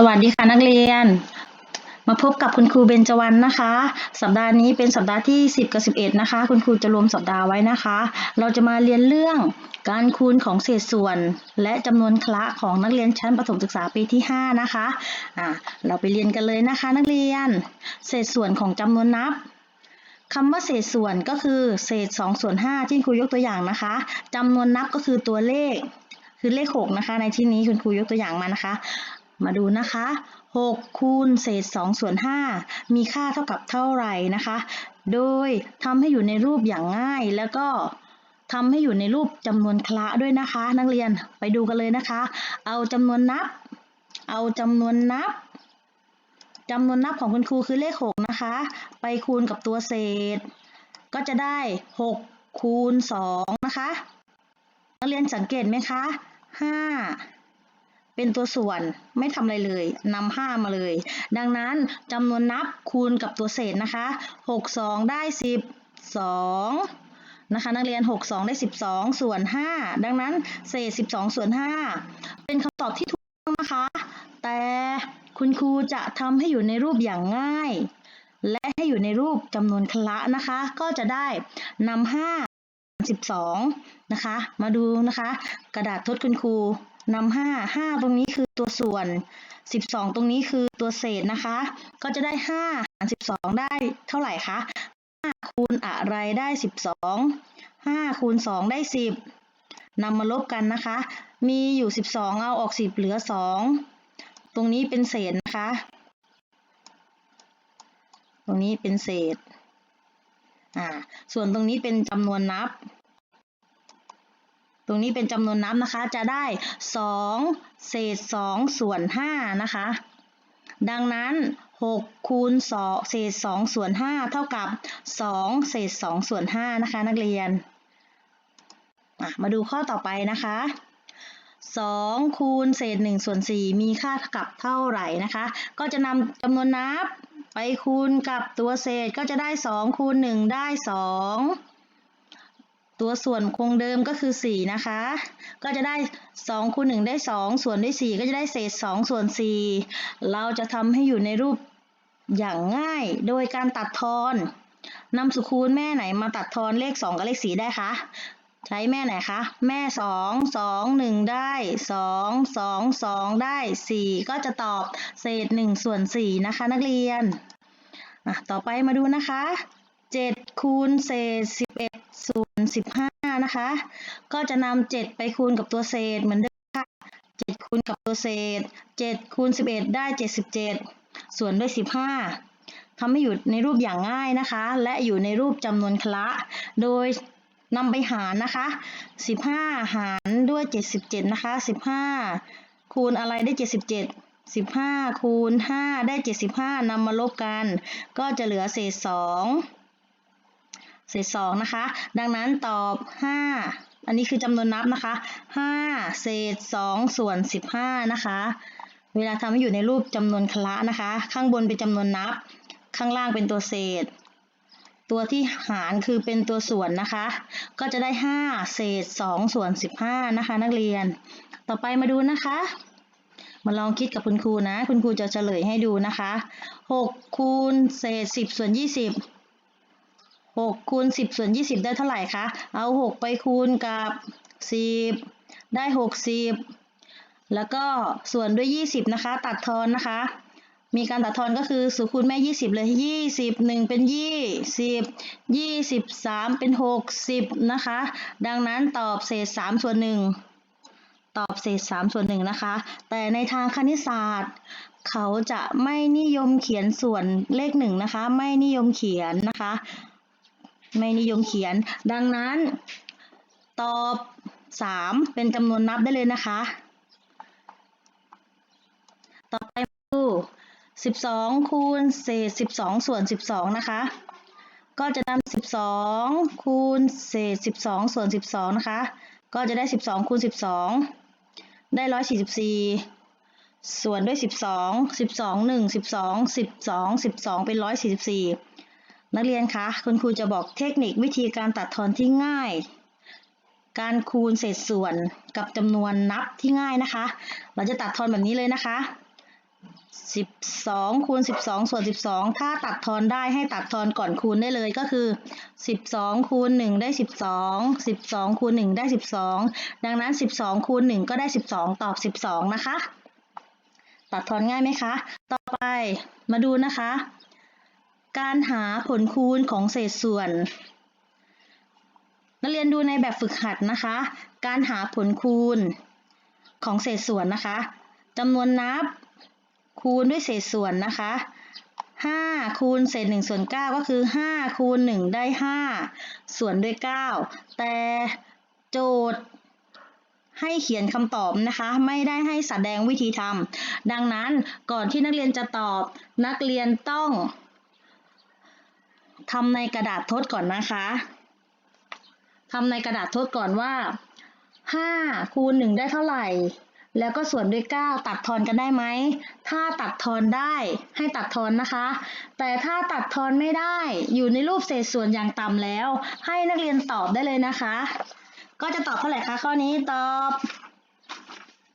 สวัสดีค่ะนักเรียน มาพบกับคุณครูเบญจวรรณนะคะ สัปดาห์นี้เป็นสัปดาห์ที่ 10 กับ 11 นะคะ คุณครูจะรวมสัปดาห์ไว้นะคะ เราจะมาเรียนเรื่องการคูณของเศษส่วน และจำนวนคละของนักเรียนชั้นประถมศึกษาปีที่ 5 นะคะอ่าเราไปเรียนกันเลยนะคะ นักเรียน เศษส่วนของจำนวนนับคำว่าเศษส่วนก็คือเศษ2ส่วน5ที่ครูยกตัวอย่างนะคะจำนวนนับก็คือตัวเลขคือเลข 6 นะคะ ในที่นี้คุณครูยกตัวอย่างมานะคะ มาดูนะคะ6คูณเศษ2ส่วน5มีค่าเท่ากับเท่าไหร่นะคะ โดยทำให้อยู่ในรูปอย่างง่ายแล้วก็ทำให้อยู่ในรูปจำนวนคละด้วยนะคะ นักเรียนไปดูกันเลยนะคะ เอาจำนวนนับ เอาจำนวนนับจำนวนนับของคุณครูคือเลข 6 นะคะ ไปคูณกับตัวเศษ ก็จะได้ 6 คูณ 2 นะคะ นักเรียนสังเกตไหมคะ 5 เป็นตัวส่วนไม่ทำอะไรเลยนำห้ามาเลย ดังนั้นจำนวนนับคูณกับตัวเศษนะคะ 6 2 ได้12นะคะ นักเรียน 6 2 ได้ 12 ส่วน 5 ดังนั้นเศษ 12 ส่วน 5 เป็นคำตอบที่ถูกต้องนะคะ แต่คุณครูจะทำให้อยู่ในรูปอย่างง่าย และให้อยู่ในรูปจำนวนคละนะคะ ก็จะได้นำ5 12 นะคะ มาดูนะคะ กระดาษทดคุณครู นำห้าห้าตรงนี้คือตัวส่วน12ตรงนี้คือตัวเศษนะคะ ก็จะได้5หาร12ได้เท่าไหร่คะ5คูณอะไรได้12 5คูณ2ได้10นำมาลบกันนะคะ มีอยู่12เอาออก10เหลือ2ตรงนี้เป็นเศษนะคะ ตรงนี้เป็นเศษอ่าส่วนตรงนี้เป็นจำนวนนับ ตรงนี้เป็นจำนวนนับนะคะ จะได้ 2 เศษ 2 ส่วน 5 นะคะ ดังนั้น 6 คูณ2เศษ 2 ส่วน 5 เท่ากับ 2 เศษ 2 ส่วน 5 นะคะ นักเรียน มาดูข้อต่อไปนะคะ2คูณเศษ1ส่วน4มีค่าเท่ากับเท่าไหร่นะคะ ก็จะนำจำนวนนับไปคูณกับตัวเศษก็จะได้ 2 คูณ 1 ได้ 2 ตัวส่วนคงเดิมก็คือ 4 นะคะ ก็จะได้ 2คูณ1ได้ 2 ส่วนด้วย 4 ก็จะได้เศษ 2 ส่วน 4 เราจะทำให้อยู่ในรูปอย่างง่ายโดยการตัดทอนนำสุคูณแม่ไหนมาตัดทอนเลข 2 กับเลข 4 ได้คะใช้แม่ไหนคะ แม่2 2 1ได้2 2 2ได้4ก็จะตอบเศษ1ส่วน4นะคะนักเรียน ต่อไปมาดูนะคะ7คูณเศษ11 ส่วน15นะคะ ก็จะนำ7ไปคูณกับตัวเศษเหมือนเดิมค่ะ7คูณกับตัวเศษ7คูณ11ได้77ส่วนด้วย15ทำให้อยู่ในรูปอย่างง่ายนะคะ และอยู่ในรูปจำนวนคละ โดยนำไปหารนะคะ 15 หารด้วย 77 นะคะ 15 คูณอะไรได้ 77 15 คูณ 5 ได้ 75นำมาลบกัน ก็จะเหลือเศษ 2 เศษ2นะคะ ดังนั้นตอบ5อันนี้คือจำนวนนับนะคะ5เศษ2ส่วน15นะคะ เวลาทำให้อยู่ในรูปจำนวนคละนะคะ ข้างบนเป็นจำนวนนับ ข้างล่างเป็นตัวเศษ ตัวที่หารคือเป็นตัวส่วนนะคะ ก็จะได้5เศษ2ส่วน15นะคะ นักเรียน ต่อไปมาดูนะคะมาลองคิดกับคุณครูนะ คุณครูจะเฉลยให้ดูนะคะ6คูณเศษ10ส่วน20 6คูณ10 ส่วน 20 ได้เท่าไหร่คะ เอา 6 ไปคูณกับ 10 ได้ 60 แล้วก็ส่วนด้วย 20 นะคะ ตัดทอนนะคะ มีการตัดทอนก็คือสูคูณแม่ 20 เลย 20 1 เป็น 20 23 เป็น 60 นะคะ ดังนั้นตอบเศษ 3 ส่วน 1 ตอบเศษ 3 ส่วน 1 นะคะ แต่ในทางคณิตศาสตร์เขาจะไม่นิยมเขียนส่วนเลข1นะคะ ไม่นิยมเขียนนะคะ ไม่นิยมเขียน ดังนั้น ตอบ 3 เป็นจำนวนนับได้เลยนะคะ ต่อไปดู12 คูณเศษ 12 ส่วน 12 นะคะ ก็จะนำ12 คูณเศษ 12 ส่วน 12 นะคะ ก็จะได้ 12 คูณ 12 ได้ 144ส่วนด้วย 12 12 1 12 12 12 เป็น 144 นักเรียนคะ คุณครูจะบอกเทคนิควิธีการตัดทอนที่ง่าย การคูณเศษส่วนกับจำนวนนับที่ง่ายนะคะ เราจะตัดทอนแบบนี้เลยนะคะสิบสองคูณสิบสองส่วนสิบสองถ้าตัดทอนได้ให้ตัดทอนก่อนคูณได้เลยก็คือสิบสองคูณหนึ่งได้สิบสองสิบสองคูณหนึ่งได้สิบสองดังนั้นสิบสองคูณหนึ่งก็ได้สิบสองตอบสิบสองนะคะ ตัดทอนง่ายไหมคะ ต่อไปมาดูนะคะ การหาผลคูณของเศษส่วน นักเรียนดูในแบบฝึกหัดนะคะ การหาผลคูณของเศษส่วนนะคะจำนวนนับคูณด้วยเศษส่วนนะคะ5คูณเศษ1ส่วน9ก็คือ 5 คูณ 1 ได้ 5 ส่วนด้วย 9 แต่โจทย์ให้เขียนคำตอบนะคะ ไม่ได้ให้แสดงวิธีทำดังนั้นก่อนที่นักเรียนจะตอบนักเรียนต้อง ทำในกระดาษทดก่อนนะคะทำในกระดาษทดก่อนว่า5คูณ1ได้เท่าไหร่ แล้วก็ส่วนด้วย 9 ตัดทอนกันได้ไหม ถ้าตัดทอนได้ให้ตัดทอนนะคะ แต่ถ้าตัดทอนไม่ได้อยู่ในรูปเศษส่วนอย่างต่ำแล้ว ให้นักเรียนตอบได้เลยนะคะ ก็จะตอบเท่าไหร่คะข้อนี้ตอบ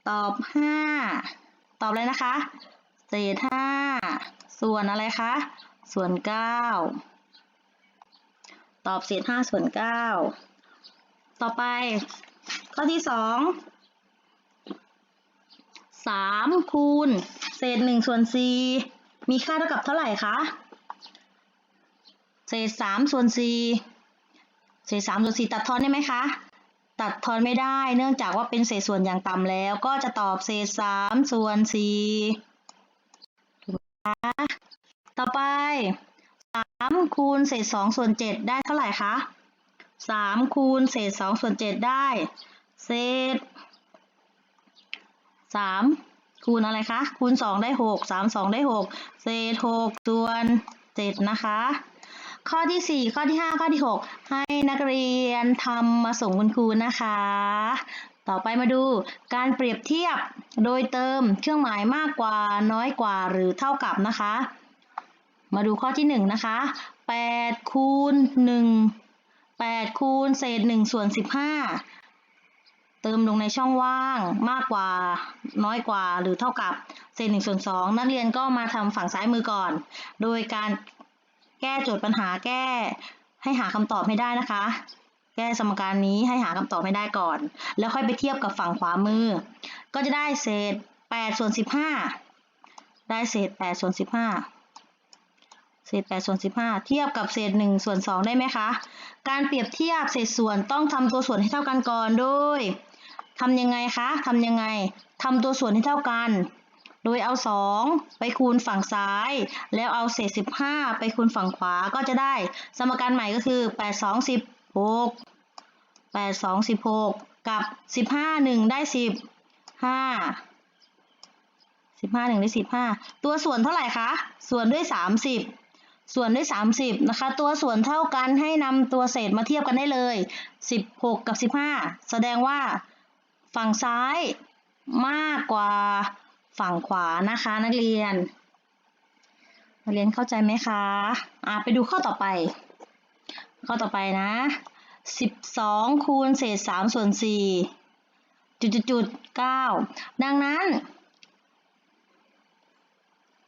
ตอบ 5 ตอบเลยนะคะ เศษ5ส่วนอะไรคะ ส่วน 9 ตอบเศษ5ส่วน9ต่อไป ข้อที่สองสามคูณ เศษหนึ่งส่วนสี่มีค่าเท่ากับเท่าไหร่คะ เศษสามส่วนสี่เศษสามส่วนสี่ตัดทอนได้ไหมคะ ตัดทอนไม่ได้เนื่องจากว่าเป็นเศษส่วนอย่างต่ำแล้ว ก็จะตอบเศษสามส่วนสี่ถูกไหมคะต่อไปามคูณเศษสองส่วนเจ็ดได้เท่าไหร่คะสามคูณเศษสองส่วนเจ็ดได้ เศษสามคูณอะไรคะ คูณสองได้หกสามสองได้หกเศษหกส่วนเจ็ดนะคะ ข้อที่สี่ข้อที่ห้าข้อที่หกให้นักเรียนทำมาส่งคุณครูนะคะ ต่อไปมาดูการเปรียบเทียบโดยเติมเครื่องหมายมากกว่าน้อยกว่าหรือเท่ากับนะคะ มาดูข้อที่หนึ่งนะคะแปดคูณหนึ่ง8คูณเศษ1ส่วน15 เติมลงในช่องว่างมากกว่าน้อยกว่าหรือเท่ากับเศษ1ส่วน2นักเรียนก็มาทำฝั่งซ้ายมือก่อน โดยการแก้โจทย์ปัญหาแก้ให้หาคำตอบให้ได้นะคะ แก้สมการนี้ให้หาคำตอบให้ได้ก่อน แล้วค่อยไปเทียบกับฝั่งขวามือ ก็จะได้เศษ8ส่วน15 ได้เศษ8ส่วน15 ศษ8ส่วน15 เทียบกับเศษ1ส่วน2ได้ไหมคะ การเปรียบเทียบเศษส่วนต้องทำตัวส่วนให้เท่ากันก่อนโดยทำยังไงคะทำยังไงทำตัวส่วนให้เท่ากัน โดยเอา 2 ไปคูณฝั่งซ้าย แล้วเอาเศษ 15 ไปคูณฝั่งขวาก็จะได้ สมการใหม่ก็คือ 8 2 16 8 2 16 กับ 15 1 ได้ 10 5 15 1 ได้ 15 ตัวส่วนเท่าไหร่คะ ส่วนด้วย 30 ส่วนด้วย 30 นะคะ ตัวส่วนเท่ากันให้นำตัวเศษมาเทียบกันได้เลย 16 กับ 15 แสดงว่าฝั่งซ้ายมากกว่าฝั่งขวานะคะนักเรียน นักเรียนเข้าใจไหมคะอะไปดูข้อต่อไป ข้อต่อไปนะ 12 คูณเศษ 3 ส่วน 4 จุดจุดจุด9ดังนั้น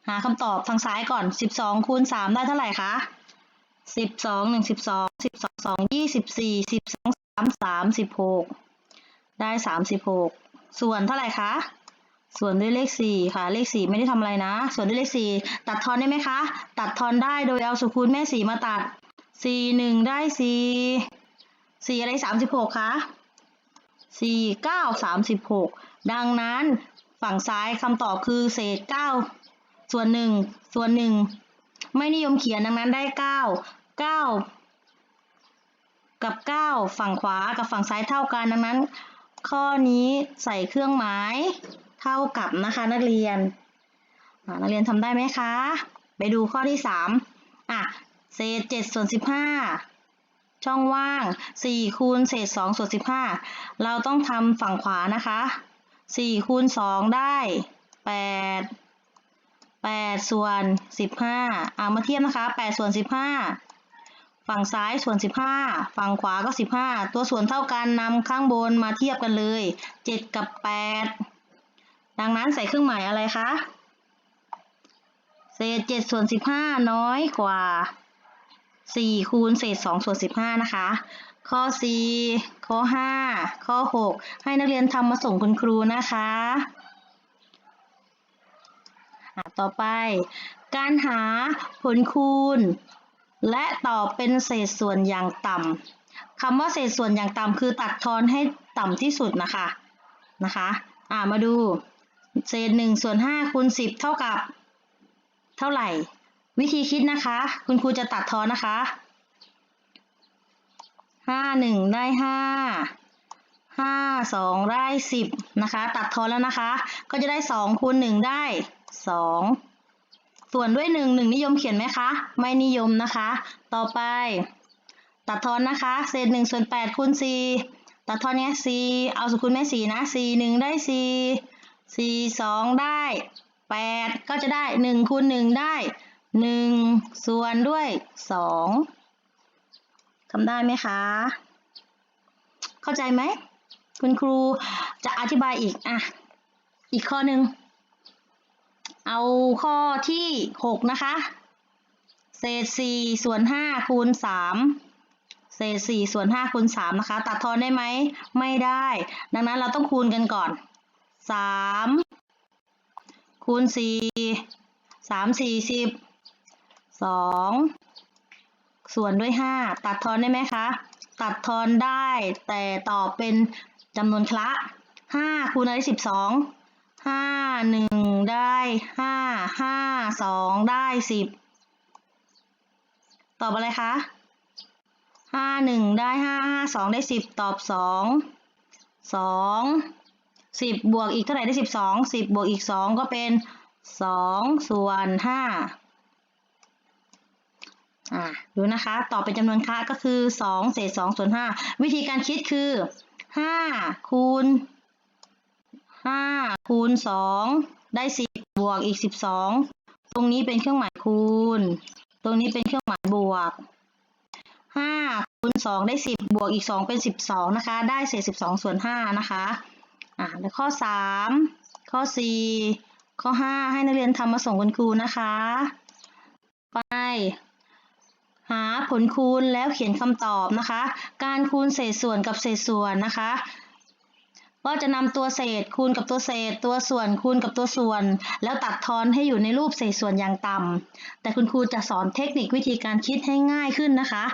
หาคำตอบทางซ้ายก่อน 12คูณ3ได้เท่าไหร่คะ 12 1 12 12 2 24 12 3 36 ได้ 36 ส่วนเท่าไหร่คะ ส่วนด้วยเลข 4 ค่ะ เลข 4 ไม่ได้ทำอะไรนะ ส่วนด้วยเลข 4 ตัดทอนได้ไหมคะ ตัดทอนได้โดยเอาสุคูณแม่ 4 มาตัด 4 1 ได้ 4 4 อะไร 36 คะ 4 9 36 ดังนั้นฝั่งซ้ายคำตอบคือเศษ 9 ส่วน1ส่วน1ไม่นิยมเขียนดังนั้นได้9 9กับ9ฝั่งขวากับฝั่งซ้ายเท่ากันดังนั้น ข้อนี้ใส่เครื่องหมายเท่ากับนะคะนักเรียนนักเรียนทำได้ไหมคะ ไปดูข้อที่3อะเศษ7ส่วน15ช่องว่าง4คูณเศษ2ส่วน15เราต้องทำฝั่งขวานะคะ4คูณ2ได้8 8 ส่วน 15เอามาเทียบนะคะ 8 ส่วน 15 ฝั่งซ้ายส่วน 15 ฝั่งขวาก็ 15 ตัวส่วนเท่ากันนำข้างบนมาเทียบกันเลย 7 กับ 8 ดังนั้นใส่เครื่องหมายอะไรคะ เศษเจ็ดส่วนสิบห้าน้อยกว่าสี่คูณเศษสองส่วนสิบห้านะคะ ข้อสี่ข้อห้าข้อหกให้นักเรียนทำมาส่งคุณครูนะคะ ต่อไป การหาผลคูณ และตอบเป็นเศษส่วนอย่างต่ำคำว่าเศษส่วนอย่างต่ำคือตัดทอนให้ต่ำที่สุดนะคะนะคะอ่ามาดู เศษหนึ่งส่วนห้าคูณสิบเท่ากับ เท่าไหร่ วิธีคิดนะคะ คุณครูจะตัดทอนนะคะห้าหนึ่งได้ห้าห้าสองได้สิบนะคะ ตัดทอนแล้วนะคะ ก็จะได้สองคูณหนึ่งได้ สองส่วนด้วยหนึ่งหนึ่งนิยมเขียนไหมคะ ไม่นิยมนะคะ ต่อไป ตัดทอนนะคะ เศษหนึ่งส่วนแปดคูณสี่ตัดทอนเนี้ยสี่เอาสุกุลแม่สี่นะสี่หนึ่งได้สี่สี่สองได้แปดก็จะได้หนึ่งคูณหนึ่งได้หนึ่งส่วนด้วยสองทำได้ไหมคะ เข้าใจไหม คุณครูจะอธิบายอีกอะ อีกข้อหนึ่ง เอาข้อที่หกนะคะ เศษสี่ส่วนห้าคูณสามเศษสี่ส่วนห้าคูณสามนะคะ ตัดทอนได้ไหม ไม่ได้ ดังนั้นเราต้องคูณกันก่อนสามคูณสี่สามสี่สิบสองส่วนด้วยห้าตัดทอนได้ไหมคะ ตัดทอนได้แต่ตอบเป็นจำนวนคละห้าคูณอะไรสิบสอง ห้าหนึ่งได้ห้าห้าสองได้สิบตอบอะไรคะห้าหนึ่งได้ห้าห้าสองได้สิบตอบสองสองสิบบวกอีกเท่าไหร่ได้สิบสองสิบบวกอีกสองก็เป็นสองส่วนห้าอ่าดูนะคะตอบเป็นจำนวนค่าก็คือสองเศษสองส่วนห้าวิธีการคิดคือห้าคูณ ห้าคูณสองได้สิบบวกอีกสิบสองตรงนี้เป็นเครื่องหมายคูณ ตรงนี้เป็นเครื่องหมายบวกห้าคูณสองได้สิบบวกอีกสองเป็นสิบสองนะคะ ได้เศษสิบสองส่วนห้านะคะอ่าแล้วข้อสามข้อสี่ข้อห้าให้นักเรียนทำมาส่งคุณครูนะคะ ไปหาผลคูณแล้วเขียนคำตอบนะคะ การคูณเศษส่วนกับเศษส่วนนะคะ ก็จะนำตัวเศษคูณกับตัวเศษ ตัวส่วนคูณกับตัวส่วน แล้วตัดทอนให้อยู่ในรูปเศษส่วนอย่างต่ำแต่คุณครูจะสอนเทคนิควิธีการคิดให้ง่ายขึ้นนะคะ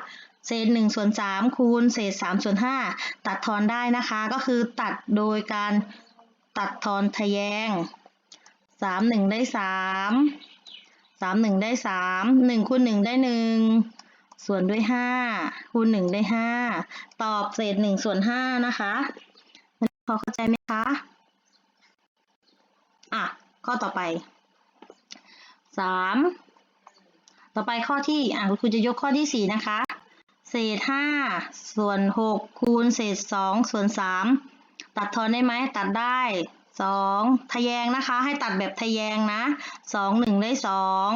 เศษหนึ่งส่วนสามคูณเศษสามส่วนห้าตัดทอนได้นะคะ ก็คือตัดโดยการตัดทอนทะแยงสามหนึ่งได้สามสามหนึ่งได้สามหนึ่งคูณหนึ่งได้หนึ่งส่วนด้วยห้าคูณหนึ่งได้ห้าตอบเศษหนึ่งส่วนห้านะคะ พอเข้าใจไหมคะ อะ ข้อต่อไปสามต่อไปข้อที่อะคุณครูจะยกข้อที่สี่นะคะ เศษห้าส่วนหกคูณเศษสองส่วนสามตัดทอนได้ไหมตัดได้สองทะแยงนะคะ ให้ตัดแบบทะแยงนะสองหนึ่งได้สอง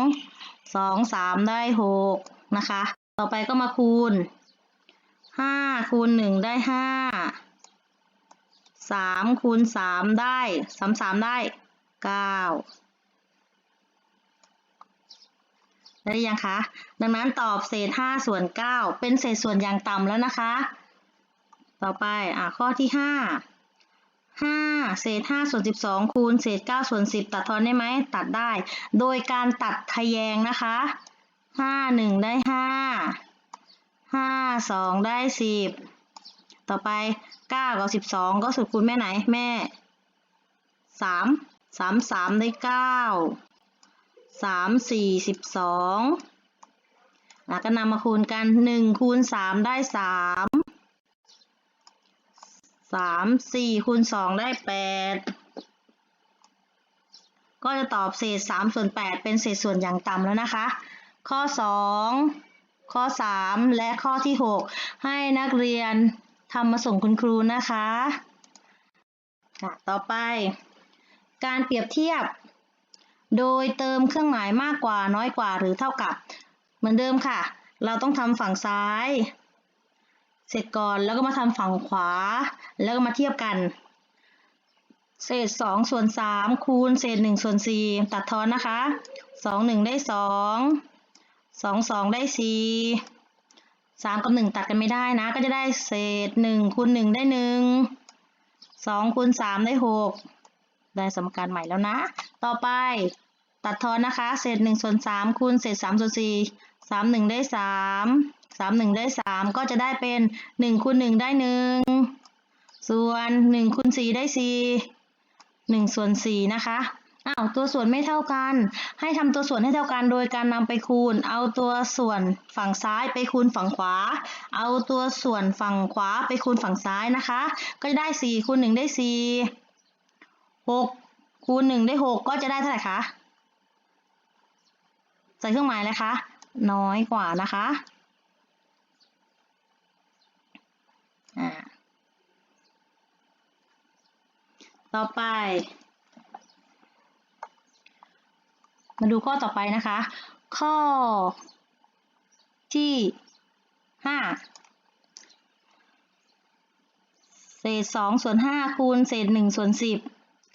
สองสามได้หกนะคะ ต่อไปก็มาคูณห้าคูณหนึ่งได้ห้า สามคูณสามได้สามสามได้เก้าได้ยังคะ ดังนั้นตอบเศษห้าส่วนเก้าเป็นเศษส่วนอย่างต่ำแล้วนะคะ ต่อไปอะข้อที่ห้าห้าเศษห้าส่วนสิบสองคูณเศษเก้าส่วนสิบตัดทอนได้ไหมตัดได้ โดยการตัดทะแยงนะคะห้าหนึ่งได้ห้าห้าสองได้สิบ ต่อไปเก้ากับสิบสองก็สุดคูณแม่ไหนแม่สามสามสามได้เก้าสามสี่สิบสองแล้วก็นำมาคูณกันหนึ่งคูณสามได้สามสามสี่คูณสองได้แปดก็จะตอบเศษสามส่วนแปดเป็นเศษส่วนอย่างต่ำแล้วนะคะ ข้อสองข้อสามและข้อที่หกให้นักเรียน ทำมาส่งคุณครูนะคะค่ะต่อไป การเปรียบเทียบ โดยเติมเครื่องหมายมากกว่าน้อยกว่าหรือเท่ากับ เหมือนเดิมค่ะ เราต้องทำฝั่งซ้าย เสร็จก่อนแล้วก็มาทำฝั่งขวา แล้วก็มาเทียบกัน เศษสองส่วนสามคูณเศษหนึ่งส่วนสี่ตัดทอนนะคะสองหนึ่งได้สองสองสองได้สี่ สามกับหนึ่งตัดกันไม่ได้นะ ก็จะได้เศษหนึ่งคูณหนึ่งได้หนึ่งสองคูณสามได้หกได้สมการใหม่แล้วนะ ต่อไปตัดทอนนะคะ เศษหนึ่งส่วนสามคูณเศษสามส่วนสี่สามหนึ่งได้สามสามหนึ่งได้สามก็จะได้เป็นหนึ่งคูณหนึ่งได้หนึ่งส่วนหนึ่งคูณสี่ได้สี่หนึ่งส่วนสี่นะคะ อ้าวตัวส่วนไม่เท่ากัน ให้ทำตัวส่วนให้เท่ากันโดยการนำไปคูณ เอาตัวส่วนฝั่งซ้ายไปคูณฝั่งขวา เอาตัวส่วนฝั่งขวาไปคูณฝั่งซ้ายนะคะ ก็จะได้สี่คูณหนึ่งได้สี่หกคูณหนึ่งได้หกก็จะได้เท่าไหร่คะใส่เครื่องหมายเลยคะน้อยกว่านะคะอ่าต่อไป มาดูข้อต่อไปนะคะ ข้อที่ห้าเศษสองส่วนห้าคูณเศษหนึ่งส่วนสิบ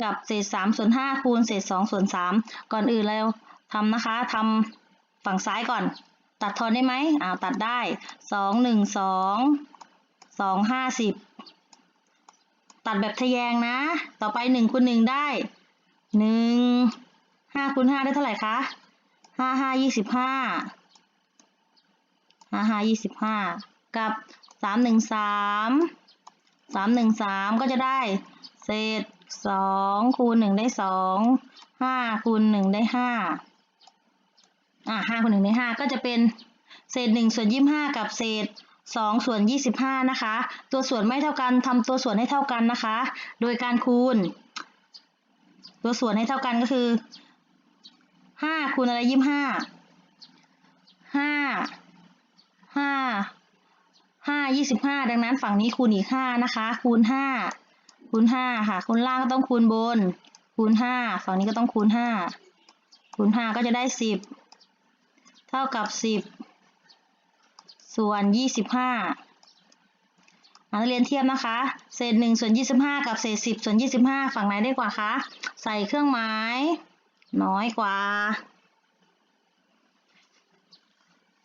กับเศษสามส่วนห้าคูณเศษสองส่วนสามก่อนอื่นเราทำนะคะทำฝั่งซ้ายก่อน ตัดทอนได้ไหมอ้าวตัดได้สองหนึ่งสองสองห้าสิบตัดแบบทะแยงนะ ต่อไปหนึ่งคูณหนึ่งได้หนึ่ง ห้าคูณห้าได้เท่าไหร่คะห้าห้ายี่สิบห้าห้าห้ายี่สิบห้ากับสามหนึ่งสามสามหนึ่งสามก็จะได้เศษสองคูณหนึ่งได้สองห้าคูณหนึ่งได้ห้าอะห้าคูณหนึ่งได้ห้าก็จะเป็นเศษหนึ่งส่วนยี่สิบห้ากับเศษสองส่วนยี่สิบห้านะคะ ตัวส่วนไม่เท่ากันทำตัวส่วนให้เท่ากันนะคะ โดยการคูณ ตัวส่วนให้เท่ากันก็คือ ห้าคูณอะไรยี่สิบห้าห้าห้าห้ายี่สิบห้าดังนั้นฝั่งนี้คูณอีกห้านะคะ คูณห้าคูณห้าค่ะ คูณล่างก็ต้องคูณบน คูณห้าฝั่งนี้ก็ต้องคูณห้าคูณห้าก็จะได้สิบเท่ากับสิบส่วนยี่สิบห้านักเรียนเทียบนะคะ เศษหนึ่งส่วนยี่สิบห้ากับเศษสิบส่วนยี่สิบห้าฝั่งไหนได้กว่าคะ ใส่เครื่องหมาย น้อยกว่า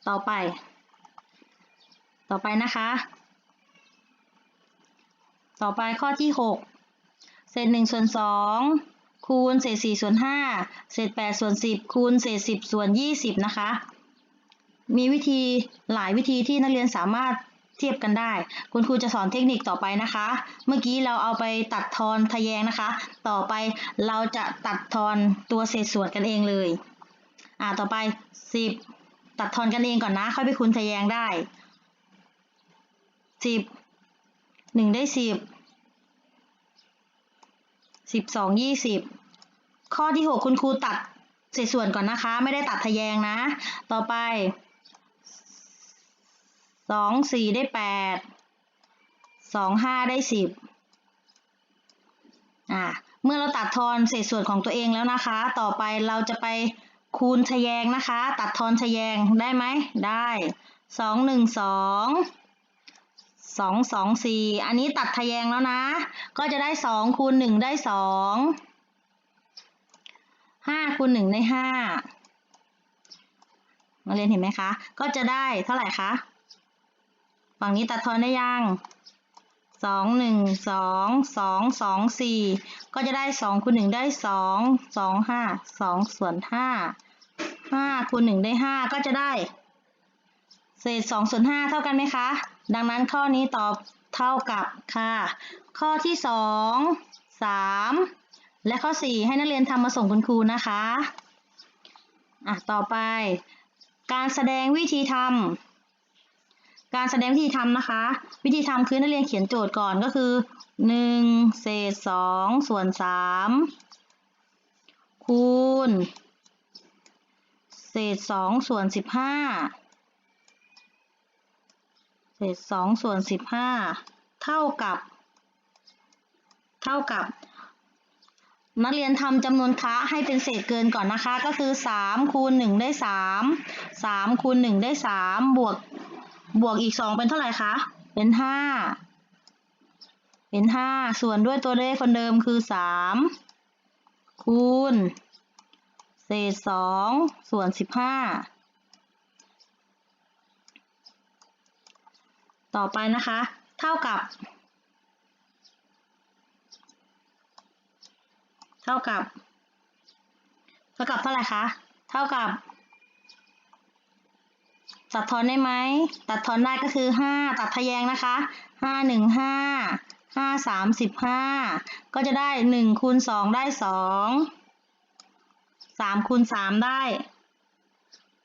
ต่อไป ต่อไปนะคะ ต่อไปข้อที่หกเศษหนึ่งส่วนสองคูณเศษสี่ส่วนห้าเศษแปดส่วนสิบคูณเศษสิบส่วนยี่สิบนะคะ มีวิธีหลายวิธีที่นักเรียนสามารถ เทียบกันได้ คุณครูจะสอนเทคนิคต่อไปนะคะ เมื่อกี้เราเอาไปตัดทอนทะแยงนะคะ ต่อไปเราจะตัดทอนตัวเศษส่วนกันเองเลย อ่า ต่อไปสิบตัดทอนกันเองก่อนนะ ค่อยไปคูณทะแยงได้สิบหนึ่งได้สิบสิบสองยี่สิบข้อที่หกคุณครูตัดเศษส่วนก่อนนะคะ ไม่ได้ตัดทะแยงนะ ต่อไป สองสี่ได้แปดสองห้าได้สิบอ่าเมื่อเราตัดทอนเศษส่วนของตัวเองแล้วนะคะ ต่อไปเราจะไปคูณทะแยงนะคะ ตัดทอนทะแยงได้ไหมได้สองหนึ่งสองสองสองสี่อันนี้ตัดทะแยงแล้วนะ ก็จะได้สองคูณหนึ่งได้สองห้าคูณหนึ่งได้ห้ามาเรียนเห็นไหมคะ ก็จะได้เท่าไหร่คะ ฝั่งนี้ตัดทอนได้ยังสองหนึ่งสองสองสองสี่ก็จะได้สองคูณหนึ่งได้สองสองห้าสองส่วนห้าห้าคูณหนึ่งได้ห้าก็จะได้เศษสองส่วนห้าเท่ากันไหมคะ ดังนั้นข้อนี้ตอบเท่ากับค่ะ ข้อที่สองสามและข้อสี่ให้นักเรียนทำมาส่งคุณครูนะคะอะต่อไป การแสดงวิธีทำ การแสดงวิธีทำนะคะ วิธีทำคือนักเรียนเขียนโจทย์ก่อนก็คือหนึ่งเศษสองส่วนสามคูณเศษสองส่วนสิบห้าเศษสองส่วนสิบห้าเท่ากับ เท่ากับ นักเรียนทำจำนวนคะให้เป็นเศษเกินก่อนนะคะ ก็คือสามคูณหนึ่งได้สามสามคูณหนึ่งได้สามบวก บวกอีกสองเป็นเท่าไหร่คะ เป็นห้า เป็นห้า ส่วนด้วยตัวเลขคนเดิมคือสามคูณ เศษสองส่วนสิบห้า ต่อไปนะคะ เท่ากับ เท่ากับ เท่ากับเท่าไหร่คะ เท่ากับ ตัดทอนได้ไหม ตัดทอนได้ก็คือห้าตัดทะแยงนะคะห้าหนึ่งห้าห้าสามสิบห้าก็จะได้หนึ่งคูณสองได้สองสามคูณสามได้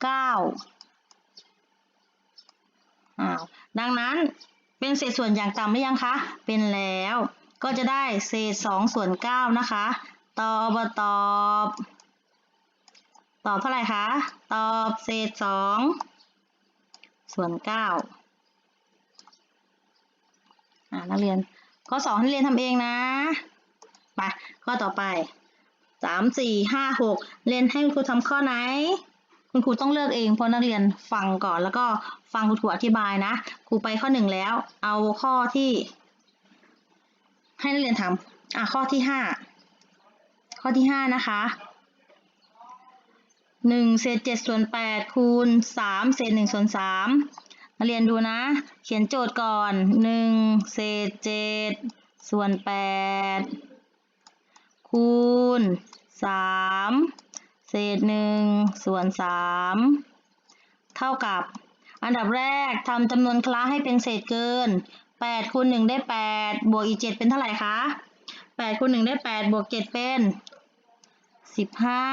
เก้าอ้าวดังนั้นเป็นเศษส่วนอย่างต่ำหรือยังคะ เป็นแล้วก็จะได้เศษสองส่วนเก้านะคะ ตอบตอบ ตอบเท่าไหร่คะ ตอบเศษสอง ส่วนเก้านักเรียนข้อสองให้เรียนทำเองนะไปข้อต่อไปสามสี่ห้าหกเรียนให้คุณครูทำข้อไหน คุณครูต้องเลือกเองเพราะนักเรียนฟังก่อนแล้วก็ฟังคุณครูอธิบายนะครูไปข้อหนึ่งแล้ว เอาข้อที่ ให้นักเรียนทำอะข้อที่ห้าข้อที่ห้านะคะ หนึ่งเศษเจ็ดส่วนแปดคูณสามเศษหนึ่งส่วนสามมาเรียนดูนะ เขียนโจทย์ก่อนหนึ่งเศษเจ็ดส่วนแปดคูณสามเศษหนึ่งส่วนสามเท่ากับ อันดับแรกทำจำนวนคละให้เป็นเศษเกินแปดคูณหนึ่งได้แปดบวกอีกเจ็ดเป็นเท่าไหร่คะแปดคูณหนึ่งได้แปดบวกเจ็ดเป็นสิบห้า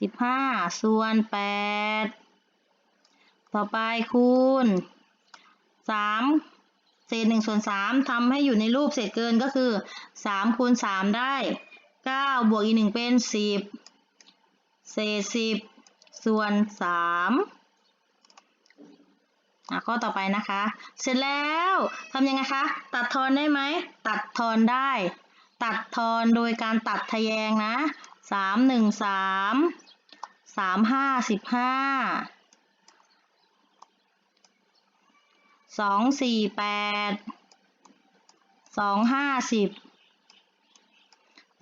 สิบห้าส่วนแปดต่อไปคูณสามเศษหนึ่งส่วนสามทำให้อยู่ในรูปเศษเกินก็คือสามคูณสามได้เก้าบวกอีกหนึ่งเป็นสิบเศษสิบส่วนสามอะข้อต่อไปนะคะ เสร็จแล้วทำยังไงคะ ตัดทอนได้ไหม ตัดทอนได้ ตัดทอนโดยการตัดทะแยงนะสามหนึ่งสาม สามห้าสิบห้าสองสี่แปดสองห้าสิบ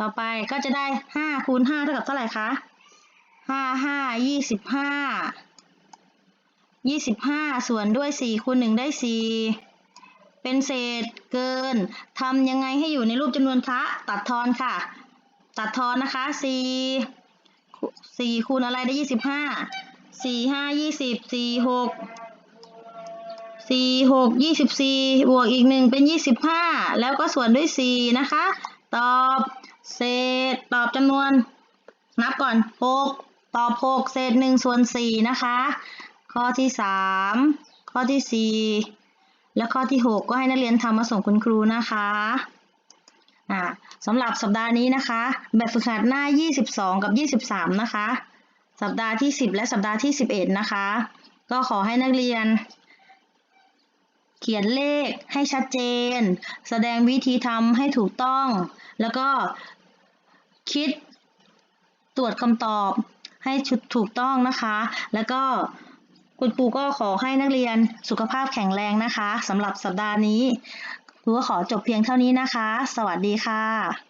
ต่อไปก็จะได้ห้าคูณห้าเท่ากับเท่าไหร่คะห้าห้ายี่สิบห้ายี่สิบห้าส่วนด้วยสี่คูณหนึ่งได้สี่เป็นเศษเกินทำยังไงให้อยู่ในรูปจำนวนคะตัดทอนค่ะ ตัดทอนนะคะสี่ สี่คูณอะไรได้ยี่สิบห้าสี่ห้ายี่สิบสี่หกสี่หกยี่สิบสี่บวกอีกหนึ่งเป็นยี่สิบห้าแล้วก็ส่วนด้วยสี่นะคะ ตอบเศษตอบจำนวน นับก่อนหกตอบหกเศษหนึ่งส่วนสี่นะคะ ข้อที่สามข้อที่สี่และข้อที่หกก็ให้นักเรียนทำมาส่งคุณครูนะคะ สำหรับสัปดาห์นี้นะคะ แบบฝึกหัดหน้า 22 กับ 23 นะคะ สัปดาห์ที่ 10 และสัปดาห์ที่ 11 นะคะ ก็ขอให้นักเรียน เขียนเลขให้ชัดเจน แสดงวิธีทำให้ถูกต้อง แล้วก็คิดตรวจคำตอบให้ชุดถูกต้องนะคะ แล้วก็คุณครูก็ขอให้นักเรียนสุขภาพแข็งแรงนะคะสำหรับสัปดาห์นี้ ครูก็ขอจบเพียงเท่านี้นะคะ สวัสดีค่ะ